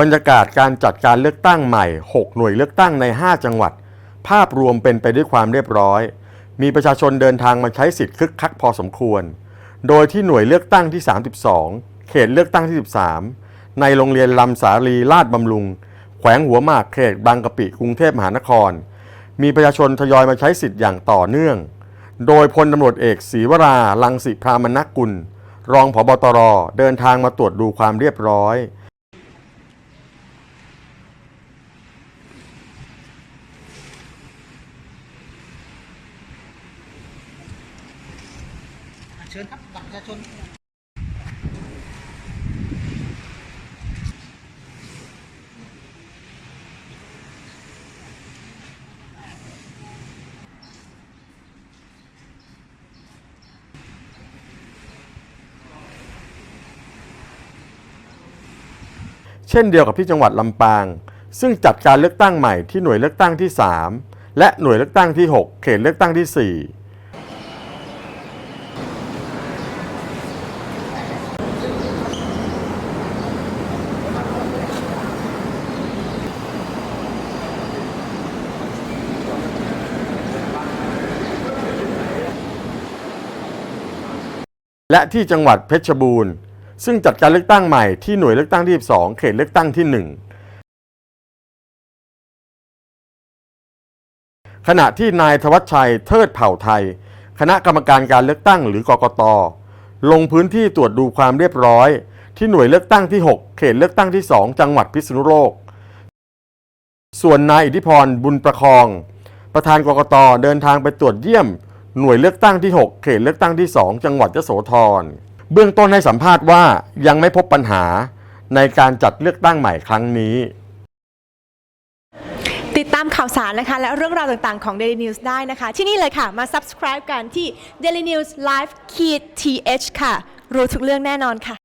บรรยากาศการจัดการเลือกตั้งใหม่ 6 หน่วยเลือกตั้งใน 5 จังหวัด ภาพรวมเป็นไปด้วยความเรียบร้อย มีประชาชนเดินทางมาใช้สิทธิ์คึกคักพอสมควร โดยที่หน่วยเลือกตั้งที่ 32 เขตเลือกตั้งที่ 13 ในโรงเรียนลำสาลีลาดบำรุง แขวงหัวหมากเขตบางกะปิกรุงเทพมหานคร มีประชาชนทยอยมาใช้สิทธิ์อย่างต่อเนื่อง โดยพลตำรวจเอกศรีวราลังสิพรามนกุล รองผบตรเดินทางมาตรวจดูความเรียบร้อย เชิญครับบัตรประชาชนเช่นเดียวกับที่จังหวัดลำปาง ซึ่งจัดการเลือกตั้งใหม่ที่หน่วยเลือกตั้งที่ 3 และหน่วยเลือกตั้งที่ 6 เขตเลือกตั้งที่ 4 และที่จังหวัดเพชรบูรณ์ ซึ่งจัดการเลือกตั้งใหม่ที่หน่วยเลือกตั้งที่ 12 เขตเลือกตั้งที่ 1 ขณะที่นายธวัชชัยเทิดเผ่าไทย คณะกรรมการการเลือกตั้งหรือกกต ลงพื้นที่ตรวจดูความเรียบร้อย ที่หน่วยเลือกตั้งที่ 6 เขตเลือกตั้งที่ 2 จังหวัดพิษณุโลก ส่วนนายอิทธิพรบุญประคอง ประธานกกตเดินทางไปตรวจเยี่ยม หน่วยเลือกตั้งที่ 6 เขตเลือกตั้งที่ 2 จังหวัดยโสธร เบื้องต้นให้สัมภาษณ์ว่ายังไม่พบปัญหาในการจัดเลือกตั้งใหม่ครั้งนี้ ติดตามข่าวสารนะคะ และเรื่องราวต่างๆของ Daily News ได้นะคะ ที่นี่เลยค่ะ มา subscribe กันที่ Daily News Live ขีด th ค่ะ รู้ทุกเรื่องแน่นอนค่ะ